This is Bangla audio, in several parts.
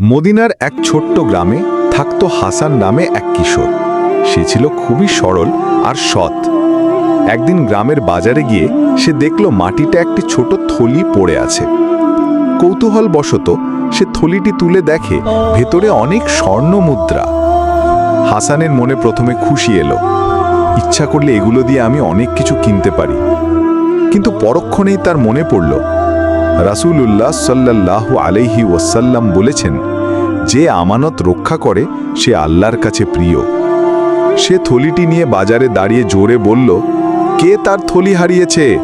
মদিনার এক ছোট্ট গ্রামে থাকত হাসান নামে এক কিশোর। সে ছিল খুবই সরল আর সৎ। একদিন গ্রামের বাজারে গিয়ে সে দেখল মাটিতে একটি ছোট থলি পড়ে আছে। কৌতূহলবশত সে থলিটি তুলে দেখে ভেতরে অনেক স্বর্ণ মুদ্রা। হাসানের মনে প্রথমে খুশি এলো। ইচ্ছা করলে এগুলো দিয়ে আমি অনেক কিছু কিনতে পারি। কিন্তু পরক্ষণেই তার মনে পড়ল রাসূলুল্লাহ সাল্লাল্লাহু আলাইহি ওয়াসাল্লাম বলেছেন, যে আমানত রক্ষা করে, সে আল্লাহর কাছে প্রিয়। সে থলিটি নিয়ে বাজারে দাঁড়িয়ে জোরে বলল, কে তার থলি হারিয়েছে?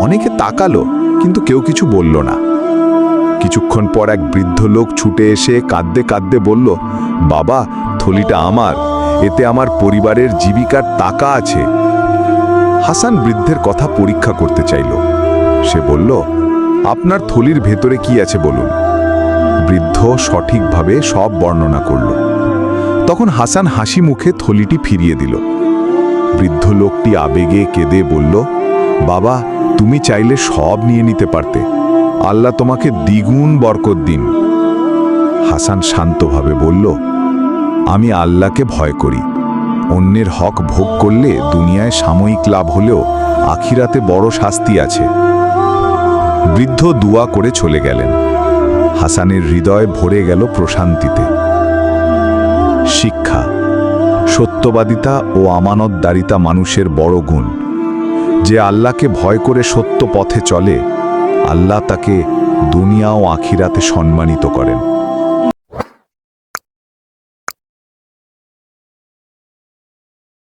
অনেকে তাকালো, কিন্তু কেউ কিছু বলল না। কিছুক্ষণ পর এক বৃদ্ধ লোক ছুটে এসে কাঁদতে কাঁদতে বলল, বাবা, থলিটা আমার, এতে আমার পরিবারের জীবিকার টাকা আছে। হাসান বৃদ্ধের কথা পরীক্ষা করতে চাইল। সে বলল আপনার থলির ভেতরে কি আছে বলুন? বৃদ্ধ সঠিকভাবে সব বর্ণনা করল। তখন হাসান হাসি মুখে থলিটি ফিরিয়ে দিল। বৃদ্ধ লোকটি আবেগে কেঁদে বলল, বাবা, তুমি চাইলে সব নিয়ে নিতে পারতে। আল্লাহ তোমাকে দ্বিগুণ বরকত দিন। হাসান শান্তভাবে বলল, আমি আল্লাহকে ভয় করি। অন্যের হক ভোগ করলে দুনিয়ায় সাময়িক লাভ হলেও আখিরাতে বড় শাস্তি আছে। বৃদ্ধ দুয়া করে চলে গেলেন। হাসানের হৃদয় ভরে গেল প্রশান্তিতে। শিক্ষা, সত্যবাদিতা ও আমানতদারিতা মানুষের বড় গুণ। যে আল্লাহকে ভয় করে সত্য পথে চলে, আল্লাহ তাকে দুনিয়া ও আখিরাতে সম্মানিত করেন।